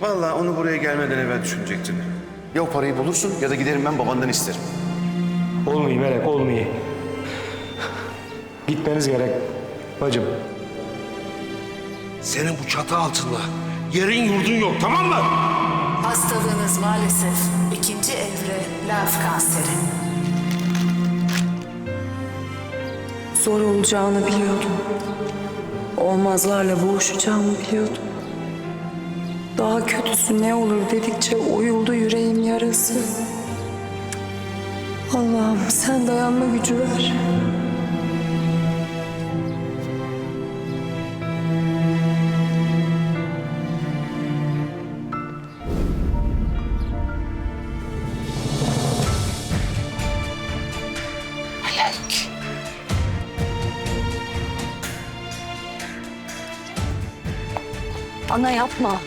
Vallahi onu buraya gelmeden evvel düşünecektin. Ya o parayı bulursun ya da giderim ben babandan isterim. Olmuyor Melek, olmuyor. Gitmeniz gerek bacım. Senin bu çatı altında yerin yurdun yok tamam mı? Hastalığınız maalesef ikinci evre lenf kanseri. Zor olacağını biliyordum. Olmazlarla boğuşacağımı biliyordum. Daha kötüsü ne olur dedikçe oyuldu yüreğim yarası. Allah'ım sen dayanma gücü ver. Melek. Ana yapma.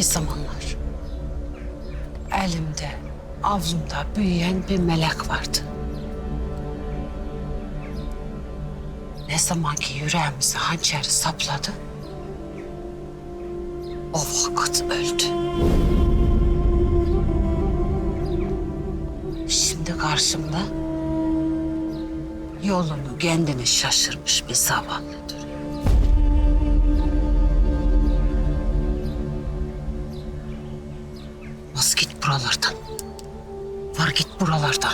Bir zamanlar elimde, avlumda büyüyen bir melek vardı. Ne zaman ki yüreğimize hançeri sapladı, o vakit öldü. Şimdi karşımda yolunu kendini şaşırmış bir zavallı Bas git buralardan. Var git buralardan.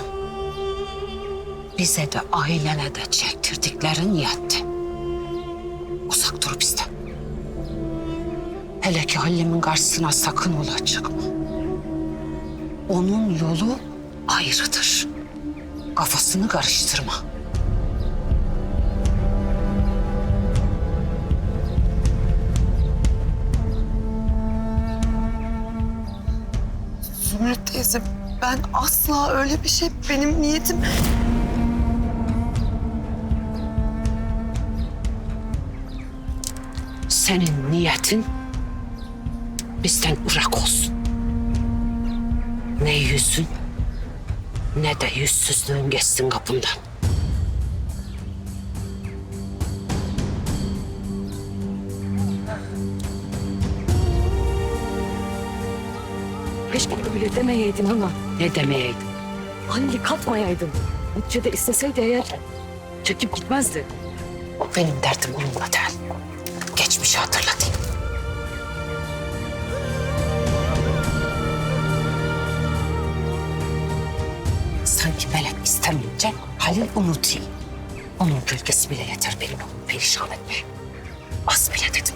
Bize de ailene de çektirdiklerin yetti. Uzak dur bizden. Hele ki Halil'imin karşısına sakın ola çıkma. Onun yolu ayrıdır. Kafasını karıştırma. Teyze ben asla öyle bir şey benim niyetim... Senin niyetin bizden ırak olsun. Ne yüzün ne de yüzsüzlüğün geçsin kapından. Keşke öyle demeyeydin ama. Ne demeyeydin? Halil'i katmayaydın. Neticede isteseydi eğer çekip gitmezdi. Benim derdim onunla değil. Geçmişi hatırlatayım. Sanki melek istemeyince Halil unutayım. Onun gölgesi bile yeter benim onu perişan etmeye. Az bile dedim.